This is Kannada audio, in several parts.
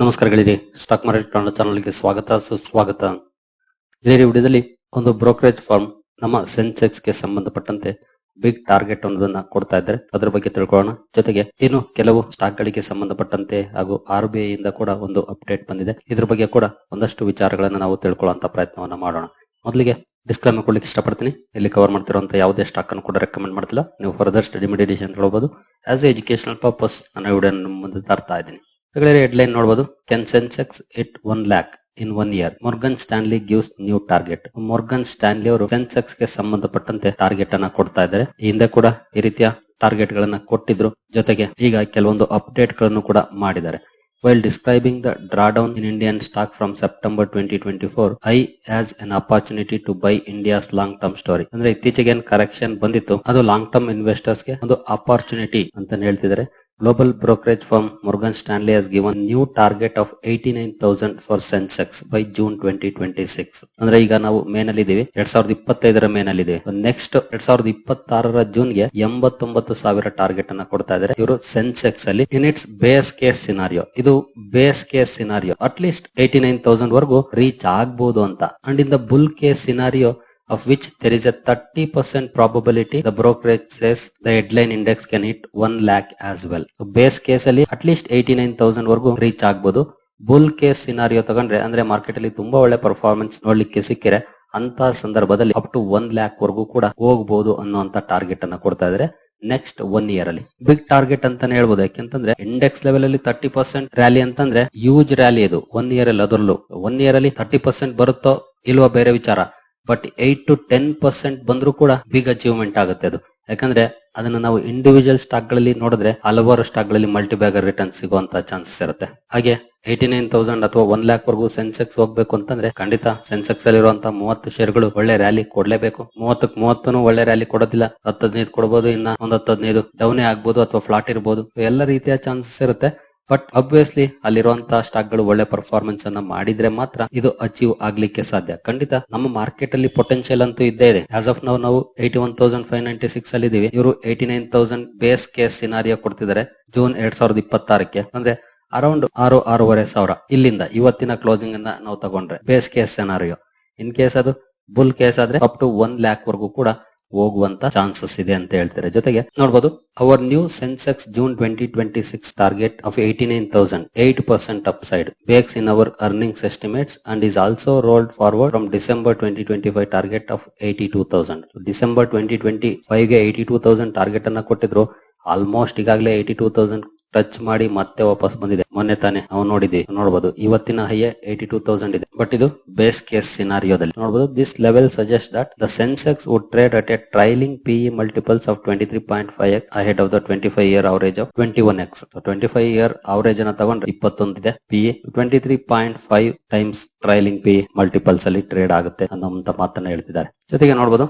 ನಮಸ್ಕಾರಗಳಿರಿ ಸ್ಟಾಕ್ ಮಾರ್ಕೆಟ್ ಚಾನಲ್ಗೆ ಸ್ವಾಗತ, ಸುಸ್ವಾಗತ. ಇದೇ ವಿಡಿಯೋದಲ್ಲಿ ಒಂದು ಬ್ರೋಕರೇಜ್ ಫಾರ್ಮ್ ನಮ್ಮ ಸೆನ್ಸೆಕ್ಸ್ಗೆ ಸಂಬಂಧಪಟ್ಟಂತೆ ಬಿಗ್ ಟಾರ್ಗೆಟ್ ಅನ್ನೋದನ್ನ ಕೊಡ್ತಾ ಇದ್ದಾರೆ. ಅದರ ಬಗ್ಗೆ ತಿಳ್ಕೊಳ್ಳೋಣ. ಜೊತೆಗೆ ಇನ್ನು ಕೆಲವು ಸ್ಟಾಕ್ ಗಳಿಗೆ ಸಂಬಂಧಪಟ್ಟಂತೆ ಹಾಗೂ ಆರ್ ಬಿ ಐ ಇಂದ ಕೂಡ ಒಂದು ಅಪ್ಡೇಟ್ ಬಂದಿದೆ. ಇದ್ರ ಬಗ್ಗೆ ಕೂಡ ಒಂದಷ್ಟು ವಿಚಾರಗಳನ್ನ ನಾವು ತಿಳ್ಕೊಳ್ಳುವಂತ ಪ್ರಯತ್ನವನ್ನ ಮಾಡೋಣ. ಮೊದಲಿಗೆ ಡಿಸ್ಕ್ಲೈಮರ್ ಕೊಡ್ಲಿಕ್ಕೆ ಇಷ್ಟಪಡ್ತೀನಿ. ಇಲ್ಲಿ ಕವರ್ ಮಾಡ್ತಿರುವಂತ ಯಾವುದೇ ಸ್ಟಾಕ್ ಅನ್ನು ಕೂಡ ರೆಕಮೆಂಡ್ ಮಾಡ್ತಿಲ್ಲ. ನೀವು ಫರ್ದರ್ ಸ್ಟಡಿ ಮೆಡಿಟೇಷನ್ ನೋಡಬಹುದು ಆಸ್ ಎಜುಕೇಶನಲ್ ಪರ್ಪಸ್ ನಾನು ವಿಡಿಯೋ ಮುಂದೆ ತರ್ತಾ ಇದ್ದೀನಿ. ಹೆಡ್ಲೈನ್ ನೋಡಬಹುದು can Sensex hit one lakh in one year Morgan Stanley gives new target Morgan Stanley ಅವರು ಸೆನ್ಸೆಕ್ಸ್ಗೆ ಸಂಬಂಧಪಟ್ಟಂತೆ ಟಾರ್ಗೆಟ್ ಅನ್ನ ಕೊಡ್ತಾ ಇದ್ದಾರೆ. ಹಿಂದೆ ಕೂಡ ಈ ರೀತಿಯ ಟಾರ್ಗೆಟ್ ಗಳನ್ನ ಕೊಟ್ಟಿದ್ರು. ಜೊತೆಗೆ ಈಗ ಕೆಲವೊಂದು ಅಪ್ಡೇಟ್ಗಳನ್ನು ಕೂಡ ಮಾಡಿದ್ದಾರೆ. While describing the draw down in Indian stock from September twenty twenty four I as an opportunity to buy India's long term story ಅಂದ್ರೆ ಇತ್ತೀಚೆಗೆ ಏನ್ ಕರೆಕ್ಷನ್ ಬಂದಿತ್ತು, ಅದು ಲಾಂಗ್ ಟರ್ಮ್ ಇನ್ವೆಸ್ಟರ್ಸ್ಗೆ ಒಂದು ಅಪಾರ್ಚುನಿಟಿ ಅಂತ ಹೇಳ್ತಿದ್ದಾರೆ. Global brokerage firm Morgan Stanley has eighty nine thousand for Sensex by June twenty twenty six ಅಂದ್ರೆ ಈಗ ನಾವು ಮೇನಲ್ಲಿ ಇದೀವಿ ಎರಡ್ ಸಾವಿರದ ಇಪ್ಪತ್ತೈದರ ಮೇ ನಲ್ಲಿ ಇದೀವಿ ನೆಕ್ಸ್ಟ್ ಎರಡ್ ಸಾವಿರದ ಇಪ್ಪತ್ತಾರರ ಜೂನ್ಗೆ ಎಂಬತ್ತೊಂಬತ್ತು ಸಾವಿರ ಟಾರ್ಗೆಟ್ ಅನ್ನ ಕೊಡ್ತಾ ಇದ್ದಾರೆ. ಇವರು ಸೆನ್ಸೆಕ್ಸ್ ಅಲ್ಲಿ. In its base case scenario ಇದು base case scenario at least nine thousand ವರೆಗೂ ರೀಚ್ ಆಗ್ಬಹುದು ಅಂತ. And in the bull case scenario of which there is a 30% probability the brokerage says the headline index can hit 1 lakh as well. Base case ಅಲ್ಲಿ at least 89,000 ವರೆಗೂ ರೀಚ್ ಆಗ್ಬೋದು. ಬುಲ್ ಕೇಸ್ ಸಿನಾರಿಯೋ ತಗೊಂಡ್ರೆ ಅಂದ್ರೆ ಮಾರ್ಕೆಟ್ ಅಲ್ಲಿ ತುಂಬಾ ಒಳ್ಳೆ ಪರ್ಫಾರ್ಮೆನ್ಸ್ ನೋಡ್ಲಿಕ್ಕೆ ಸಿಕ್ಕಿರೆ ಅಂತ ಸಂದರ್ಭದಲ್ಲಿ ಅಪ್ ಟು ಒನ್ ಲ್ಯಾಕ್ ವರೆಗೂ ಕೂಡ ಹೋಗಬಹುದು ಅನ್ನುವಂತ ಟಾರ್ಗೆಟ್ ಅನ್ನ ಕೊಡ್ತಾ ಇದ್ರೆ ನೆಕ್ಸ್ಟ್ ಒನ್ ಇಯರ್ ಅಲ್ಲಿ. ಬಿಗ್ ಟಾರ್ಗೆಟ್ ಅಂತಾನೆ ಹೇಳ್ಬೋದು. ಯಾಕೆಂತಂದ್ರೆ ಇಂಡೆಕ್ಸ್ ಲೆವೆಲ್ ಅಲ್ಲಿ ತರ್ಟಿ ಪರ್ಸೆಂಟ್ ರ್ಯಾಲಿ ಅಂತಂದ್ರೆ ಯೂಜ್ ರ್ಯಾಲಿ ಇದು ಒನ್ ಇಯರ್ ಅಲ್ಲಿ ಅದರಲ್ಲೂ. ಒನ್ ಇಯರ್ ಅಲ್ಲಿ ತರ್ಟಿ ಪರ್ಸೆಂಟ್ ಬರುತ್ತೋ ಇಲ್ವಾ ಬೇರೆ ವಿಚಾರ. But eight to ten percent ಬಂದ್ರೂ ಕೂಡ ಬಿಗ್ ಅಚೀವ್ಮೆಂಟ್ ಆಗುತ್ತೆ ಅದು. ಯಾಕಂದ್ರೆ ಅದನ್ನ ನಾವು ಇಂಡಿವಿಜುವಲ್ ಸ್ಟಾಕ್ಗಳಲ್ಲಿ ನೋಡಿದ್ರೆ ಹಲವಾರು ಸ್ಟಾಕ್ಗಳಲ್ಲಿ ಮಲ್ಟಿ ಬ್ಯಾಗರ್ ರಿಟರ್ನ್ ಸಿಗುವಂತ ಚಾನ್ಸಸ್ ಇರುತ್ತೆ. ಹಾಗೆ ಏಯ್ಟಿ ನೈನ್ ತೌಸಂಡ್ ಅಥವಾ ಒನ್ ಲ್ಯಾಕ್ ವರೆಗೂ ಸೆನ್ಸೆಕ್ಸ್ ಹೋಗ್ಬೇಕು ಅಂತಂದ್ರೆ ಖಂಡಿತ ಸೆನ್ಸೆಕ್ಸ್ ಅಲ್ಲಿರುವಂತಹ ಮೂವತ್ತು ಶೇರ್ಗಳು ಒಳ್ಳೆ ರ್ಯಾಲಿ ಕೊಡ್ಲೇಬೇಕು. ಮೂವತ್ತಕ್ಕೆ ಮೂವತ್ತನು ಒಳ್ಳೆ ರ್ಯಾಲಿ ಕೊಡೋದಿಲ್ಲ. ಹತ್ತು ಹದಿನೈದು ಕೊಡಬಹುದು ಇನ್ನ ಒಂದ್ ಹತ್ತದ್ ಡೌನೇ ಆಗ್ಬೋದು ಅಥವಾ ಫ್ಲಾಟ್ ಇರಬಹುದು ಎಲ್ಲ ರೀತಿಯ ಚಾನ್ಸಸ್ ಇರುತ್ತೆ. ಬಟ್ ಅಬ್ವಿಯಸ್ಲಿ ಅಲ್ಲಿರುವಂತಹ ಸ್ಟಾಕ್ಗಳು ಒಳ್ಳೆ ಪರ್ಫಾರ್ಮೆನ್ಸ್ ಅನ್ನ ಮಾಡಿದ್ರೆ ಮಾತ್ರ ಇದು ಅಚೀವ್ ಆಗ್ಲಿಕ್ಕೆ ಸಾಧ್ಯ. ಖಂಡಿತ ನಮ್ಮ ಮಾರ್ಕೆಟ್ ಅಲ್ಲಿ ಪೊಟೆನ್ಶಿಯಲ್ ಅಂತೂ ಇದ್ದೇ ಇದೆ. ಆಸ್ ಆಫ್ ನಾವು ನಾವು eighty one thousand five ninety six ಅಲ್ಲಿ ಇದೀವಿ ಇವರು eighty nine thousand base case scenario ಕೊಡ್ತಿದ್ದಾರೆ ಜೂನ್ ಎರಡ್ ಸಾವಿರದ ಇಪ್ಪತ್ತಾರಕ್ಕೆ. ಅಂದ್ರೆ ಅರೌಂಡ್ ಆರು, ಆರೂವರೆ ಸಾವಿರ ಇಲ್ಲಿಂದ ಇವತ್ತಿನ ಕ್ಲೋಸಿಂಗ್ ಅನ್ನ ನಾವು ತಗೊಂಡ್ರೆ base case scenario in case ಅದು ಬುಲ್ ಕೇಸ್ ಆದ್ರೆ ಅಪ್ ಟು ಒನ್ ಲ್ಯಾಕ್ ವರೆಗೂ ಕೂಡ ಹೋಗುವಂತ ಚಾನ್ಸಸ್ ಇದೆ ಅಂತ ಹೇಳ್ತಾರೆ. ಜೊತೆಗೆ ನೋಡಬಹುದು our new Sensex June twenty twenty six target of eighty nine thousand eight percent upside bakes in our earnings estimates and is also rolled forward from December twenty twenty five target of eighty two thousand December twenty twenty ಫೈವ್ಗೆ eighty two thousand target ಅನ್ನ ಕೊಟ್ಟಿದ್ರು. ಆಲ್ಮೋಸ್ಟ್ ಈಗಾಗಲೇ ಏಟಿ ಟೂ ತೌಸಂಡ್ ಟಚ್ ಮಾಡಿ ಮತ್ತೆ ವಾಪಸ್ ಬಂದಿದೆ. ಮೊನ್ನೆ ತಾನೆ ನಾವು ನೋಡಿದ್ವಿ. ನೋಡಬಹುದು ಇವತ್ತಿನ ಹೈಯ ಏಟಿ ಟೂ ತೌಸಂಡ್ ಇದೆ. ಬಟ್ ಇದು ಬೇಸ್ ಕೇಸ್ ಸಿನಾರಿಯೋದಲ್ಲಿ ನೋಡಬಹುದು this level suggest that the Sensex would trade at a trailing PE multiples of twenty three point five x ahead of the twenty five year average of twenty one x twenty five year average ಅನ್ನ ತಗೊಂಡ್ರೆ ಇಪ್ಪತ್ತೊಂದಿದೆ PE twenty three point five times trailing P multiples ಅಲ್ಲಿ ಟ್ರೇಡ್ ಆಗುತ್ತೆ ಅನ್ನೋ ಮಾತನ್ನ ಹೇಳ್ತಿದ್ದಾರೆ. ಜೊತೆಗೆ ನೋಡಬಹುದು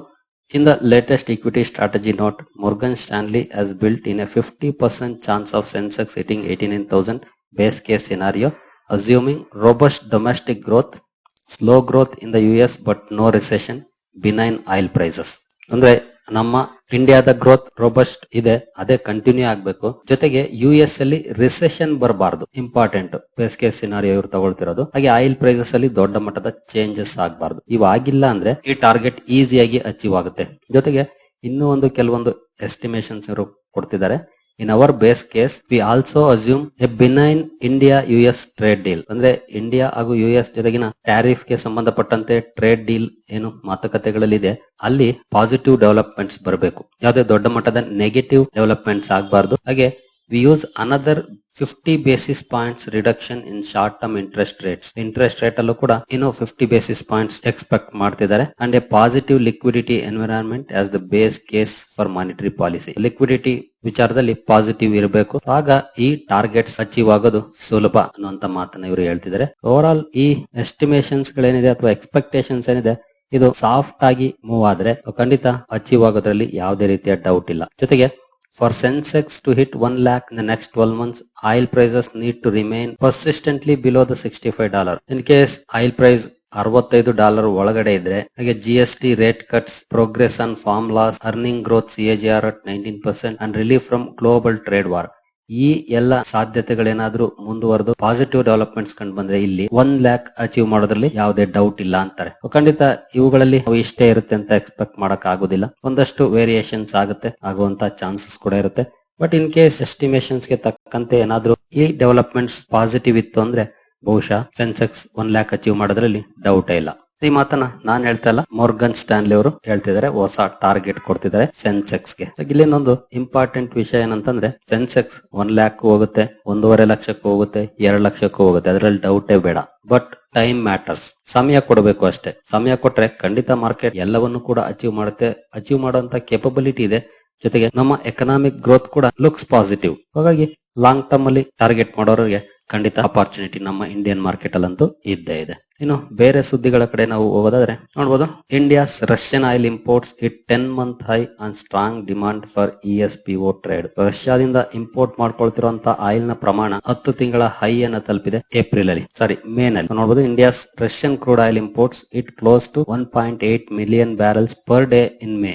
In the latest equity strategy note, Morgan Stanley has built in a 50% chance of Sensex hitting 89,000 base case scenario, assuming robust domestic growth, slow growth in the US but no recession, benign oil prices. ಅಂದ್ರೆ ನಮ್ಮ ಇಂಡಿಯಾದ ಗ್ರೋತ್ ರೋಬಸ್ಟ್ ಇದೆ. ಅದೇ ಕಂಟಿನ್ಯೂ ಆಗ್ಬೇಕು. ಜೊತೆಗೆ ಯು ಎಸ್ ಅಲ್ಲಿ ರಿಸೆಷನ್ ಬರಬಾರದು. ಇಂಪಾರ್ಟೆಂಟ್ ಬೇಸ್ ಕೇಸ್ ಸಿನಾರಿಯೋ ಇವ್ರು ತಗೊಳ್ತಿರೋದು. ಹಾಗೆ ಆಯಿಲ್ ಪ್ರೈಸಸ್ ಅಲ್ಲಿ ದೊಡ್ಡ ಮಟ್ಟದ ಚೇಂಜಸ್ ಆಗಬಾರ್ದು. ಇವ ಆಗಿಲ್ಲ ಅಂದ್ರೆ ಈ ಟಾರ್ಗೆಟ್ ಈಸಿಯಾಗಿ ಅಚೀವ್ ಆಗುತ್ತೆ. ಜೊತೆಗೆ ಇನ್ನೂ ಒಂದು ಕೆಲವೊಂದು ಎಸ್ಟಿಮೇಶನ್ಸ್ ಇವರು ಕೊಡ್ತಿದ್ದಾರೆ. In our base case we also assume a benign India U S trade deal ಅಂದ್ರೆ ಇಂಡಿಯಾ ಹಾಗೂ ಯು ಎಸ್ ಜೊತೆಗಿನ ಟ್ಯಾರಿಫ್ಗೆ ಸಂಬಂಧಪಟ್ಟಂತೆ ಟ್ರೇಡ್ ಡೀಲ್ ಏನು ಮಾತುಕತೆಗಳಲ್ಲಿದೆ, ಅಲ್ಲಿ ಪಾಸಿಟಿವ್ ಡೆವಲಪ್ಮೆಂಟ್ಸ್ ಬರಬೇಕು. ಯಾವುದೇ ದೊಡ್ಡ ಮಟ್ಟದ ನೆಗೆಟಿವ್ ಡೆವಲಪ್ಮೆಂಟ್ಸ್ ಆಗಬಾರ್ದು. ಹಾಗೆ we use another fifty basis points reduction in short term interest rates interest rate ಅಲ್ಲೂ ಕೂಡ ಇನ್ನು ಫಿಫ್ಟಿ ಬೇಸಿಸ್ ಪಾಯಿಂಟ್ಸ್ ಎಕ್ಸ್ಪೆಕ್ಟ್ ಮಾಡ್ತಿದ್ದಾರೆ. And a positive liquidity environment as the base case for monetary policy liquidity ವಿಚಾರದಲ್ಲಿ ಪಾಸಿಟಿವ್ ಇರಬೇಕು. ಆಗ ಈ ಟಾರ್ಗೆಟ್ಸ್ ಅಚೀವ್ ಆಗೋದು ಸುಲಭ ಅನ್ನುವಂತ ಮಾತನ್ನ ಇವರು ಹೇಳ್ತಿದ್ದಾರೆ. ಓವರ್ ಆಲ್ ಈ ಎಸ್ಟಿಮೇಷನ್ಸ್ ಗಳೇನಿದೆ ಅಥವಾ ಎಕ್ಸ್ಪೆಕ್ಟೇಷನ್ಸ್ ಏನಿದೆ ಇದು ಸಾಫ್ಟ್ ಆಗಿ ಮೂವ್ ಆದ್ರೆ ಖಂಡಿತ ಅಚೀವ್ ಆಗೋದ್ರಲ್ಲಿ ಯಾವುದೇ ರೀತಿಯ ಡೌಟ್ ಇಲ್ಲ. ಜೊತೆಗೆ For Sensex to hit 1 lakh in the next 12 months, oil prices need to remain persistently below the 65 dollar. In case oil price ಅರವತ್ತೈದು ಡಾಲರ್ ಒಳಗಡೆ ಇದ್ರೆ, ಹಾಗೆ G S T rate cuts progress on farm laws earning growth C A G R at nineteen percent and relief from global trade war ಈ ಎಲ್ಲ ಸಾಧ್ಯತೆಗಳೇನಾದ್ರೂ ಮುಂದುವರೆದು ಪಾಸಿಟಿವ್ ಡೆವಲಪ್ಮೆಂಟ್ಸ್ ಕಂಡು ಬಂದ್ರೆ ಇಲ್ಲಿ ಒನ್ ಲ್ಯಾಕ್ ಅಚೀವ್ ಮಾಡೋದ್ರಲ್ಲಿ ಯಾವುದೇ ಡೌಟ್ ಇಲ್ಲ ಅಂತಾರೆ. ಖಂಡಿತ ಇವುಗಳಲ್ಲಿ ಇಷ್ಟೇ ಇರುತ್ತೆ ಅಂತ ಎಕ್ಸ್ಪೆಕ್ಟ್ ಮಾಡಕ್ ಆಗುದಿಲ್ಲ. ಒಂದಷ್ಟು ವೇರಿಯೇಷನ್ಸ್ ಆಗುತ್ತೆ, ಆಗುವಂತ ಚಾನ್ಸಸ್ ಕೂಡ ಇರುತ್ತೆ. ಬಟ್ ಇನ್ ಕೇಸ್ ಎಸ್ಟಿಮೇಷನ್ಸ್ಗೆ ತಕ್ಕಂತೆ ಏನಾದ್ರೂ ಈ ಡೆವಲಪ್ಮೆಂಟ್ಸ್ ಪಾಸಿಟಿವ್ ಇತ್ತು ಅಂದ್ರೆ ಬಹುಶಃ ಸೆನ್ಸೆಕ್ಸ್ ಒನ್ ಲ್ಯಾಕ್ ಅಚೀವ್ ಮಾಡೋದ್ರಲ್ಲಿ ಡೌಟ್ ಇಲ್ಲ. ಈ ಮಾತನ್ನ ನಾನ್ ಹೇಳ್ತಾ ಇಲ್ಲ. ಮೋರ್ಗನ್ ಸ್ಟಾನ್ಲಿ ಅವರು ಹೇಳ್ತಿದ್ದಾರೆ, ಹೊಸ ಟಾರ್ಗೆಟ್ ಕೊಡ್ತಿದ್ದಾರೆ ಸೆನ್ಸೆಕ್ಸ್ಗೆ. ಇಲ್ಲಿ ಇನ್ನೊಂದು ಇಂಪಾರ್ಟೆಂಟ್ ವಿಷಯ ಏನಂತಂದ್ರೆ ಸೆನ್ಸೆಕ್ಸ್ ಒನ್ ಲ್ಯಾಕ್ ಹೋಗುತ್ತೆ, ಒಂದೂವರೆ ಲಕ್ಷಕ್ಕೂ ಹೋಗುತ್ತೆ, ಎರಡು ಲಕ್ಷಕ್ಕೂ ಹೋಗುತ್ತೆ. ಅದರಲ್ಲಿ ಡೌಟೇ ಬೇಡ. ಬಟ್ ಟೈಮ್ ಮ್ಯಾಟರ್ಸ್ ಸಮಯ ಕೊಡಬೇಕು ಅಷ್ಟೇ. ಸಮಯ ಕೊಟ್ರೆ ಖಂಡಿತ ಮಾರ್ಕೆಟ್ ಎಲ್ಲವನ್ನು ಕೂಡ ಅಚೀವ್ ಮಾಡುತ್ತೆ. ಅಚೀವ್ ಮಾಡುವಂತ ಕೆಪಬಿಲಿಟಿ ಇದೆ. ಜೊತೆಗೆ ನಮ್ಮ ಎಕನಾಮಿಕ್ ಗ್ರೋತ್ ಕೂಡ ಲುಕ್ಸ್ ಪಾಸಿಟಿವ್ ಹಾಗಾಗಿ ಲಾಂಗ್ ಟರ್ಮ್ ಅಲ್ಲಿ ಟಾರ್ಗೆಟ್ ಮಾಡೋರಿಗೆ ಖಂಡಿತ ಅಪಾರ್ಚುನಿಟಿ ನಮ್ಮ ಇಂಡಿಯನ್ ಮಾರ್ಕೆಟ್ ಅಲ್ಲಂತೂ ಇದ್ದೇ ಇದೆ. ಇನ್ನು ಬೇರೆ ಸುದ್ದಿಗಳ ಕಡೆ ನಾವು ಹೋಗೋದಾದ್ರೆ ನೋಡಬಹುದು India's Russian oil imports hit ten month high and strong demand for E S P O trade ರಷ್ಯಾದಿಂದ ಇಂಪೋರ್ಟ್ ಮಾಡ್ಕೊಳ್ತಿರುವಂತಹ ಆಯಿಲ್ನ ಪ್ರಮಾಣ ಹತ್ತು ತಿಂಗಳ ಹೈ ಅನ್ನ ತಲುಪಿದೆ ಏಪ್ರಿಲ್ ಅಲ್ಲಿ. ಸಾರಿ ಮೇ ನಲ್ಲಿ. ನೋಡಬಹುದು India's Russian crude oil imports hit close to one point eight million barrels per day in May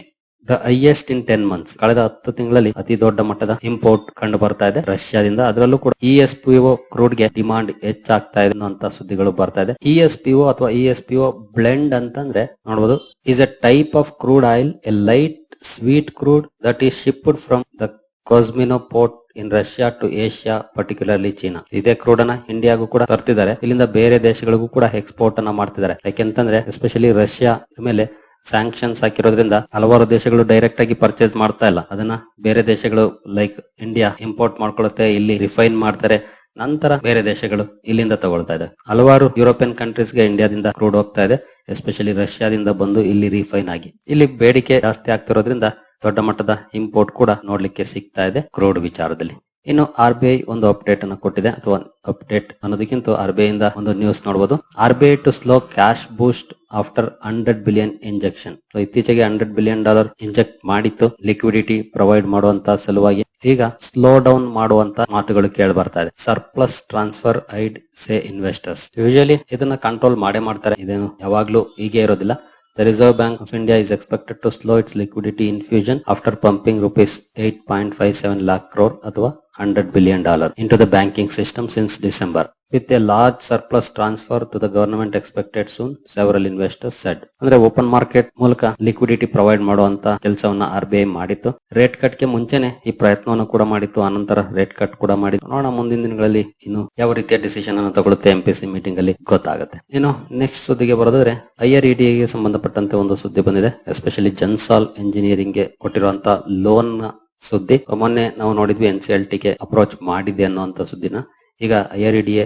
the highest in ten months ಕಳೆದ ಹತ್ತು ತಿಂಗಳಲ್ಲಿ ಅತಿ ದೊಡ್ಡ ಮಟ್ಟದ ಇಂಪೋರ್ಟ್ ಕಂಡು ಬರ್ತಾ ಇದೆ. ರಷ್ಯಾದಿಂದ ಅದರಲ್ಲೂ ಕೂಡ ಇ ಎಸ್ ಪಿ ಕ್ರೂಡ್ಗೆ ಡಿಮಾಂಡ್ ಹೆಚ್ಚಾಗ್ತಾ ಇದೆ ಅನ್ನುವಂತ ಸುದ್ದಿಗಳು ಬರ್ತಾ ಇದೆ. ಇ ಎಸ್ ಪಿ ಅಥವಾ E S P O blend ಅಂತಂದ್ರೆ ನೋಡಬಹುದು is a type of crude oil a light sweet crude that is shipped from the Kozmino port in Russia to Asia particularly China ಇದೇ ಕ್ರೂಡ್ ಅನ್ನ ಇಂಡಿಯಾಗೂ ಕೂಡ ತರ್ತಿದ್ದಾರೆ. ಇಲ್ಲಿಂದ ಬೇರೆ ದೇಶಗಳಿಗೂ ಕೂಡ ಎಕ್ಸ್ಪೋರ್ಟ್ ಅನ್ನ ಮಾಡ್ತಿದ್ದಾರೆ. ಯಾಕೆಂತಂದ್ರೆ ಎಸ್ಪೆಷಲಿ ರಷ್ಯಾ ಮೇಲೆ ಸ್ಯಾಂಕ್ಷನ್ಸ್ ಹಾಕಿರೋದ್ರಿಂದ ಹಲವಾರು ದೇಶಗಳು ಡೈರೆಕ್ಟ್ ಆಗಿ ಪರ್ಚೇಸ್ ಮಾಡ್ತಾ ಇಲ್ಲ. ಅದನ್ನ ಬೇರೆ ದೇಶಗಳು ಲೈಕ್ ಇಂಡಿಯಾ ಇಂಪೋರ್ಟ್ ಮಾಡ್ಕೊಳ್ಳುತ್ತೆ, ಇಲ್ಲಿ ರಿಫೈನ್ ಮಾಡ್ತಾರೆ. ನಂತರ ಬೇರೆ ದೇಶಗಳು ಇಲ್ಲಿಂದ ತಗೊಳ್ತಾ ಇದೆ. ಹಲವಾರು ಯುರೋಪಿಯನ್ ಕಂಟ್ರೀಸ್ಗೆ ಇಂಡಿಯಾದಿಂದ ಕ್ರೂಡ್ ಹೋಗ್ತಾ ಇದೆ. ಎಸ್ಪೆಷಲಿ ರಷ್ಯಾದಿಂದ ಬಂದು ಇಲ್ಲಿ ರಿಫೈನ್ ಆಗಿ. ಇಲ್ಲಿ ಬೇಡಿಕೆ ಜಾಸ್ತಿ ಆಗ್ತಿರೋದ್ರಿಂದ ದೊಡ್ಡ ಮಟ್ಟದ ಇಂಪೋರ್ಟ್ ಕೂಡ ನೋಡ್ಲಿಕ್ಕೆ ಸಿಗ್ತಾ ಇದೆ ಕ್ರೂಡ್ ವಿಚಾರದಲ್ಲಿ. ಇನ್ನು ಆರ್ ಬಿ ಐ ಒಂದು ಅಪ್ಡೇಟ್ ಅನ್ನು ಕೊಟ್ಟಿದೆ, ಅಥವಾ ಅಪ್ಡೇಟ್ ಅನ್ನೋದಕ್ಕಿಂತ ಆರ್ ಬಿ ಐ ಇಂದ ಒಂದು ನ್ಯೂಸ್ ನೋಡಬಹುದು R B I to slow cash boost after hundred billion injection ಇತ್ತೀಚೆಗೆ ಹಂಡ್ರೆಡ್ ಬಿಲಿಯನ್ ಡಾಲರ್ ಇಂಜೆಕ್ಟ್ ಮಾಡಿತ್ತು ಲಿಕ್ವಿಡಿಟಿ ಪ್ರೊವೈಡ್ ಮಾಡುವಂತ ಸಲುವಾಗಿ. ಈಗ ಸ್ಲೋ ಡೌನ್ ಮಾಡುವಂತ ಮಾತುಗಳು ಕೇಳಿ ಬರ್ತಾ ಇದೆ. Surplus transfer aid say investors usually ಇದನ್ನ ಕಂಟ್ರೋಲ್ ಮಾಡೇ ಮಾಡ್ತಾರೆ, ಇದೇನು ಯಾವಾಗ್ಲೂ ಹೀಗೆ ಇರೋದಿಲ್ಲ. The Reserve Bank of India is expected to slow its liquidity infusion after pumping rupees 8.57 lakh crore, ಅಥವಾ 100 billion dollar into the banking system since December. With a large surplus transfer to the government expected soon, several investors said. ಅಂದ್ರೆ ಓಪನ್ ಮಾರ್ಕೆಟ್ ಮೂಲಕ ಲಿಕ್ವಿಡಿಟಿ ಪ್ರೊವೈಡ್ ಮಾಡುವಂತ ಕೆಲಸವನ್ನ ಆರ್ ಬಿ ಐ ಮಾಡಿತ್ತು. ರೇಟ್ ಕಟ್ಗೆ ಮುಂಚೆನೆ ಈ ಪ್ರಯತ್ನವನ್ನು ಕೂಡ ಮಾಡಿತ್ತು. ಆನಂತರ ರೇಟ್ ಕಟ್ ಕೂಡ ಮಾಡಿತ್ತು. ನೋಡೋಣ ಮುಂದಿನ ದಿನಗಳಲ್ಲಿ ಇನ್ನು ಯಾವ ರೀತಿಯ ಡಿಸಿಷನ್ ಅನ್ನು ತಗೊಳುತ್ತೆ ಎಂ ಪಿ ಸಿ ಮೀಟಿಂಗ್ ಅಲ್ಲಿ ಗೊತ್ತಾಗುತ್ತೆ. ಇನ್ನು ನೆಕ್ಸ್ಟ್ ಸುದ್ದಿಗೆ ಬರೋದಾದ್ರೆ ಐಆರ್ಗೆ ಸಂಬಂಧಪಟ್ಟಂತೆ ಒಂದು ಸುದ್ದಿ ಬಂದಿದೆ. ಎಸ್ಪೆಷಲಿ ಜನ್ಸಾಲ್ ಇಂಜಿನಿಯರಿಂಗ್ಗೆ ಕೊಟ್ಟಿರುವಂತಹ ಲೋನ್ ಸುದ್ದಿ. ಮೊನ್ನೆ ನಾವು ನೋಡಿದ್ವಿ ಎನ್ ಟಿಗೆ ಅಪ್ರೋಚ್ ಮಾಡಿದೆ ಅನ್ನುವಂತ ಸುದ್ದಿನ. ಈಗ IR D A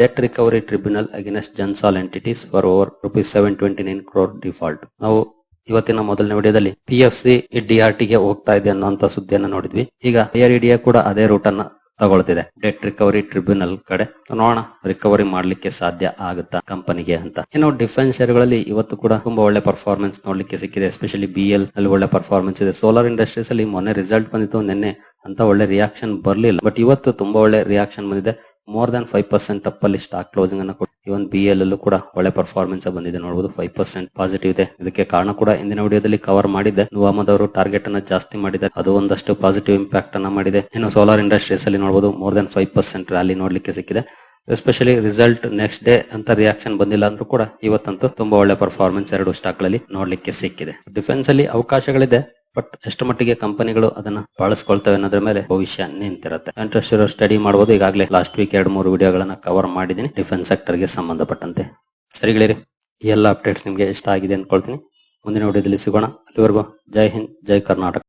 debt recovery tribunal against Gensol entities for over rupees seven twenty nine crore default ನಾವು ಇವತ್ತಿನ ಮೊದಲನೇ ವಿಡಿಯೋದಲ್ಲಿ P F C D R ಟಿಗೆ ಹೋಗ್ತಾ ಇದೆ ಅನ್ನುವಂತ ಸುದ್ದಿಯನ್ನು ನೋಡಿದ್ವಿ. ಈಗ ಐಆರ್ ಕೂಡ ಅದೇ ರೂಟ್ ಅನ್ನ ತಗೊಳ್ತಿದೆ. ಡೆಟ್ ರಿಕವರಿ ಟ್ರಿಬ್ಯುನಲ್ ಕಡೆ ನೋಡೋಣ ರಿಕವರಿ ಮಾಡ್ಲಿಕ್ಕೆ ಸಾಧ್ಯ ಆಗುತ್ತಾ ಕಂಪನಿಗೆ ಅಂತ. ಇನ್ನು ಡಿಫೆನ್ಸ್ ಶೇರ್ಗಳಲ್ಲಿ ಇವತ್ತು ಕೂಡ ತುಂಬಾ ಒಳ್ಳೆ ಪರ್ಫಾರ್ಮೆನ್ಸ್ ನೋಡ್ಲಿಕ್ಕೆ ಸಿಕ್ಕಿದೆ. ಎಸ್ಪೆಷಲಿ ಬಿ ಎಲ್ ಅಲ್ಲಿ ಒಳ್ಳೆ ಪರ್ಫಾರ್ಮೆನ್ಸ್ ಇದೆ. ಸೋಲಾರ್ ಇಂಡಸ್ಟ್ರೀಸ್ ಅಲ್ಲಿ ಮೊನ್ನೆ ರಿಸಲ್ಟ್ ಬಂದಿತ್ತು, ನಿನ್ನೆ ಅಂತ ಒಳ್ಳೆ ರಿಯಾಕ್ಷನ್ ಬರ್ಲಿಲ್ಲ. ಬಟ್ ಇವತ್ತು ತುಂಬಾ ಒಳ್ಳೆ ರಿಯಾಕ್ಷನ್ ಬಂದಿದೆ. More than five percent up ಅಲ್ಲಿ ಸ್ಟಾಕ್ ಕ್ಲೋಸಿಂಗ್ ಅನ್ನು ಇವನ್ ಬಿ ಎಲ್ ಅಲ್ಲೂ ಕೂಡ ಒಳ್ಳೆ ಪರ್ಫಾರ್ಮೆನ್ಸ್ ಬಂದಿದೆ. ನೋಡಬಹುದು ಫೈವ್ ಪರ್ಸೆಂಟ್ ಪಾಸಿಟಿವ್ ಇದೆ. ಇದಕ್ಕೆ ಕಾರಣ ಕೂಡ ಇಂದಿನ ವಿಡಿಯೋದಲ್ಲಿ ಕವರ್ ಮಾಡಿದ್ದೆ. ನುವಾಮದ್ ಅವರು ಟಾರ್ಗೆಟ್ ಅನ್ನ ಜಾಸ್ತಿ ಮಾಡಿದ್ದಾರೆ. ಅದು ಒಂದಷ್ಟು ಪಾಸಿಟಿವ್ ಇಂಪ್ಯಾಕ್ಟ್ ಅನ್ನ ಮಾಡಿದೆ. ಇನ್ನು ಸೋಲಾರ್ ಇಂಡಸ್ಟ್ರೀಸ್ ಅಲ್ಲಿ ನೋಡಬಹುದು more than five percent rally ನೋಡ್ಲಿಕ್ಕೆ ಸಿಕ್ಕಿದೆ. ಎಸ್ಪೆಷಲಿ ರಿಸಲ್ಟ್ ನೆಕ್ಸ್ಟ್ ಡೇ ಅಂತ ರಿಯಾಕ್ಷನ್ ಬಂದಿಲ್ಲ ಅಂದ್ರೂ ಕೂಡ ಇವತ್ತಂತೂ ತುಂಬಾ ಒಳ್ಳೆ ಪರ್ಫಾರ್ಮೆನ್ಸ್ ಎರಡು ಸ್ಟಾಕ್ಗಳಲ್ಲಿ ನೋಡ್ಲಿಕ್ಕೆ ಸಿಕ್ಕಿದೆ. ಡಿಫೆನ್ಸ್ ಅಲ್ಲಿ ಅವಕಾಶಗಳಿದೆ. ಬಟ್ ಎಷ್ಟು ಮಟ್ಟಿಗೆ ಕಂಪನಿಗಳು ಅದನ್ನ ಬಳಸ್ಕೊಳ್ತವೆ ಅನ್ನೋದ್ರ ಮೇಲೆ ಭವಿಷ್ಯ ನಿಂತಿರುತ್ತೆ. ಇಂಟ್ರೆಸ್ಟ್ ಇರೋ ಸ್ಟಡಿ ಮಾಡಬಹುದು ಈಗಾಗಲೇ ಲಾಸ್ಟ್ ವೀಕ್ ಎರಡು, ಮೂರು ವಿಡಿಯೋಗಳನ್ನ ಕವರ್ ಮಾಡಿದ್ದೀನಿ. ಡಿಫೆನ್ಸ್ ಸೆಕ್ಟರ್ಗೆ ಸಂಬಂಧಪಟ್ಟಂತೆ. ಸರಿಗಳಿರಿ ಎಲ್ಲ ಅಪ್ಡೇಟ್ಸ್ ನಿಮ್ಗೆ ಇಷ್ಟ ಆಗಿದೆ ಅನ್ಕೊಳ್ತೀನಿ ಮುಂದಿನ ವಿಡಿಯೋದಲ್ಲಿ ಸಿಗೋಣ. ಅಲ್ಲಿವರೆಗೂ ಜೈ ಹಿಂದ್, ಜೈ ಕರ್ನಾಟಕ.